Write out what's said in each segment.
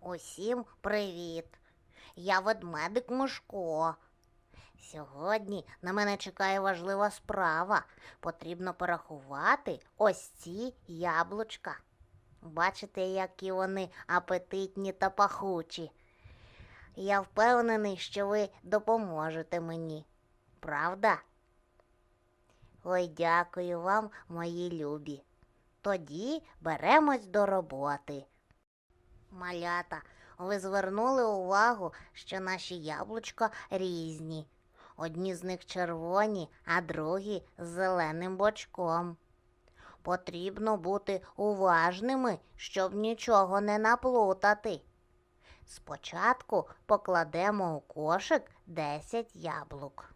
Усім привіт! Я ведмедик Мишко. Сьогодні на мене чекає важлива справа. Потрібно порахувати ось ці яблучка. Бачите, які вони апетитні та пахучі. Я впевнений, що ви допоможете мені. Правда? Ой, дякую вам, мої любі. Тоді беремось до роботи. Малята, ви звернули увагу, що наші яблучка різні. Одні з них червоні, а другі з зеленим бочком. Потрібно бути уважними, щоб нічого не наплутати. Спочатку покладемо у кошик 10 яблук.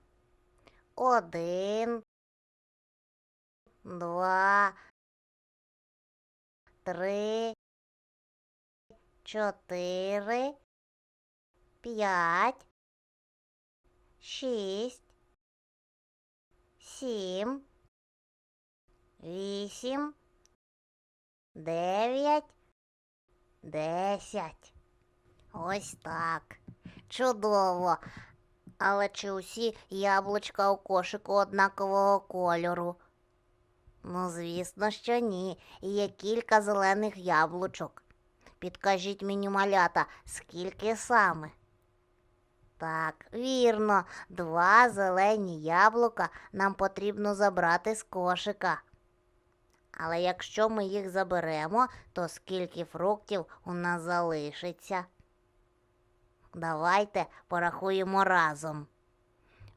Один, два, три, чотири, п'ять, шість, сім, вісім, дев'ять, десять. Ось так. Чудово. Але чи усі яблучка у кошику однакового кольору? Ну, звісно, що ні. Є кілька зелених яблучок. Підкажіть мені, малята, скільки саме? Так, вірно, два зелені яблука нам потрібно забрати з кошика. Але якщо ми їх заберемо, то скільки фруктів у нас залишиться? Давайте порахуємо разом.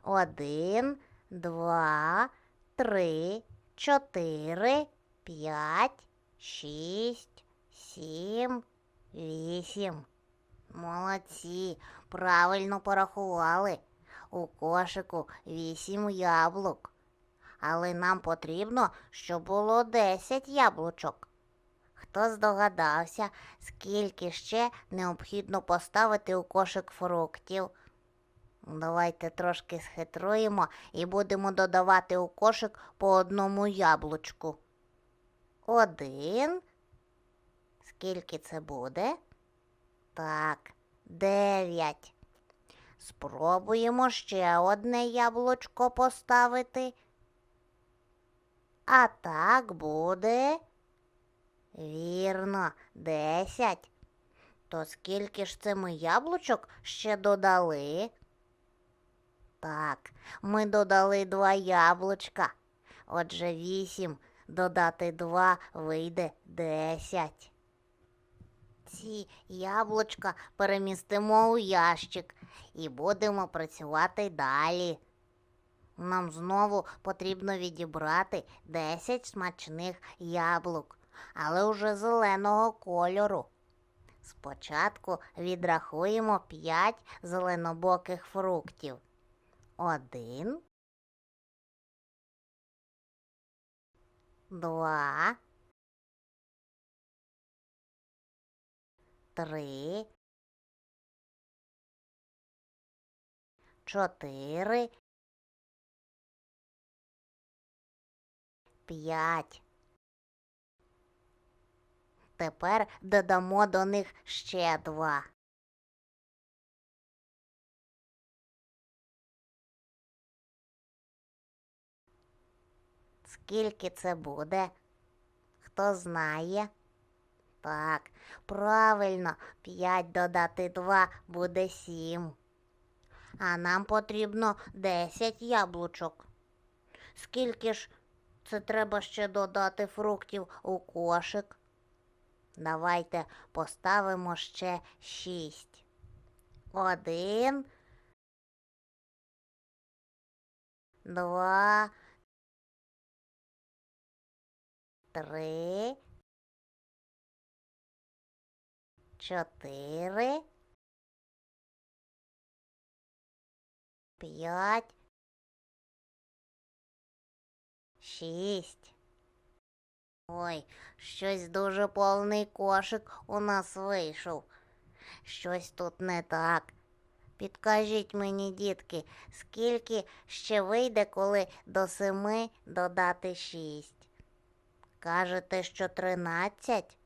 Один, два, три, чотири, п'ять, шість, сім, вісім. Молодці, правильно порахували. У кошику вісім яблук. Але нам потрібно, щоб було десять яблучок. Хто здогадався, скільки ще необхідно поставити у кошик фруктів? Давайте трошки схитруємо і будемо додавати у кошик по одному яблучку. Один. Скільки це буде? Так, дев'ять. Спробуємо ще одне яблучко поставити. А так буде. Вірно, десять. То скільки ж це ми яблучок ще додали? Так, ми додали два яблучка. Отже, вісім додати два вийде десять. Ці яблучка перемістимо у ящик і будемо працювати далі. Нам знову потрібно відібрати 10 смачних яблук, але уже зеленого кольору. Спочатку відрахуємо 5 зеленобоких фруктів. Один. Два. Три. Чотири. П'ять. Тепер додамо до них ще два. Скільки це буде? Хто знає? Так, правильно, п'ять додати два буде сім. А нам потрібно десять яблучок. Скільки ж це треба ще додати фруктів у кошик? Давайте поставимо ще шість. Один. Два. Три. Чотири. П'ять. Шість. Ой, щось дуже повний кошик у нас вийшов. Щось тут не так. Підкажіть мені, дітки, скільки ще вийде, коли до семи додати шість? Кажете, що тринадцять?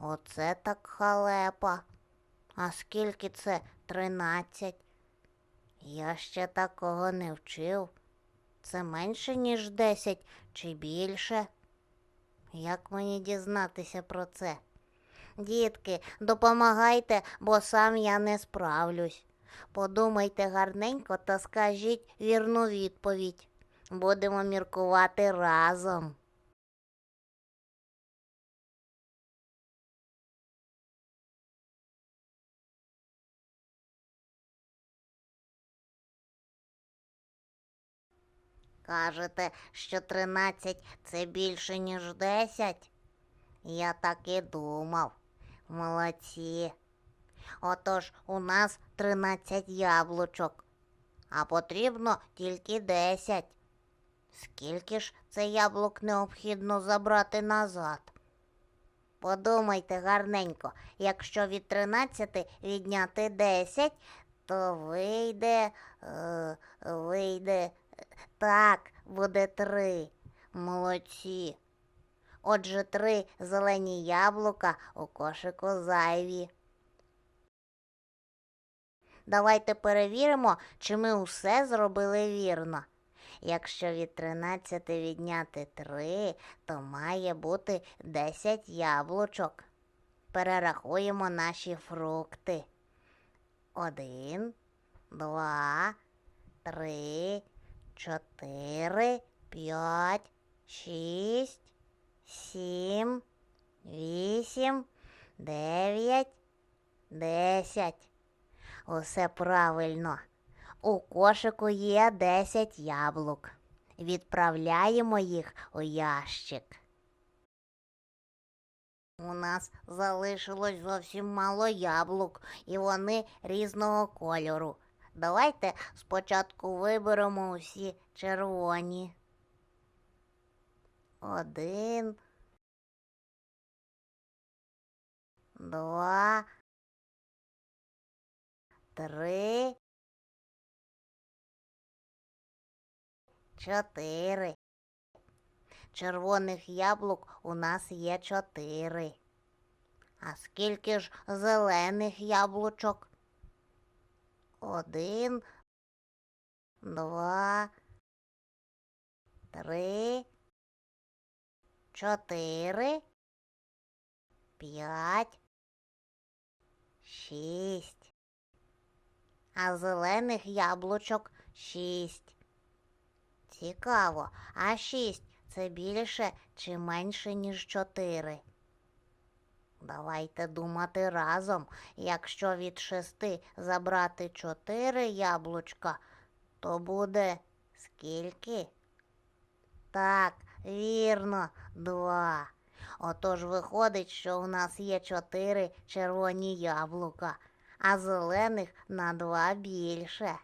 Оце так халепа. А скільки це тринадцять? Я ще такого не вчив. Це менше, ніж десять чи більше? Як мені дізнатися про це? Дітки, допомагайте, бо сам я не справлюсь. Подумайте гарненько та скажіть вірну відповідь. Будемо міркувати разом. Кажете, що тринадцять це більше, ніж десять? Я так і думав. Молодці. Отож, у нас тринадцять яблучок, а потрібно тільки десять. Скільки ж це яблук необхідно забрати назад? Подумайте гарненько, якщо від тринадцяти відняти десять, то вийде, е, вийде. Так, буде три. Молодці. Отже, три зелені яблука у кошику зайві. Давайте перевіримо, чи ми усе зробили вірно. Якщо від 13 відняти 3, то має бути 10 яблучок. Перерахуємо наші фрукти. Один, два, три, чотири, п'ять, шість, сім, вісім, дев'ять, десять. Усе правильно. У кошику є 10 яблук. Відправляємо їх у ящик. У нас залишилось зовсім мало яблук, і вони різного кольору. Давайте спочатку виберемо усі червоні. Один. Два. Три. Чотири. Червоних яблук у нас є чотири. А скільки ж зелених яблучок? Один, два, три, чотири, п'ять, шість. А зелених яблучок шість. Цікаво, а шість це більше чи менше, ніж чотири? Давайте думати разом. Якщо від шести забрати чотири яблучка, то буде скільки? Так, вірно, два. Отож виходить, що у нас є чотири червоні яблука, а зелених на два більше.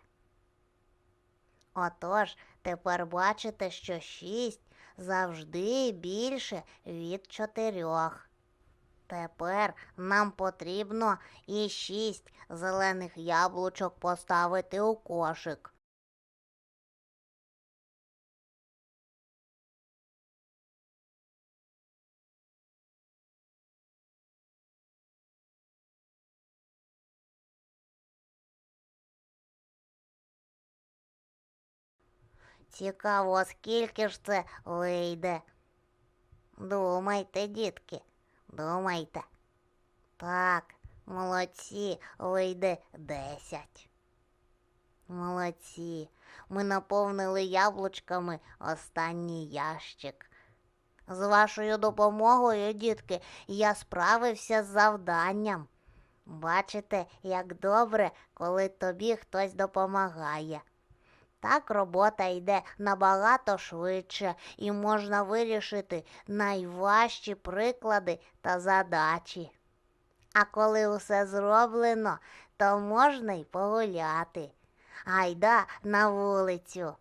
Отож, тепер бачите, що шість завжди більше від чотирьох. Тепер нам потрібно і шість зелених яблучок поставити у кошик. Цікаво, скільки ж це вийде. Думайте, дітки, думайте. Так, молодці, вийде десять. Молодці. Ми наповнили яблучками останній ящик. З вашою допомогою, дітки, я справився з завданням. Бачите, як добре, коли тобі хтось допомагає. Так робота йде набагато швидше і можна вирішити найважчі приклади та задачі. А коли усе зроблено, то можна й погуляти. Гайда на вулицю.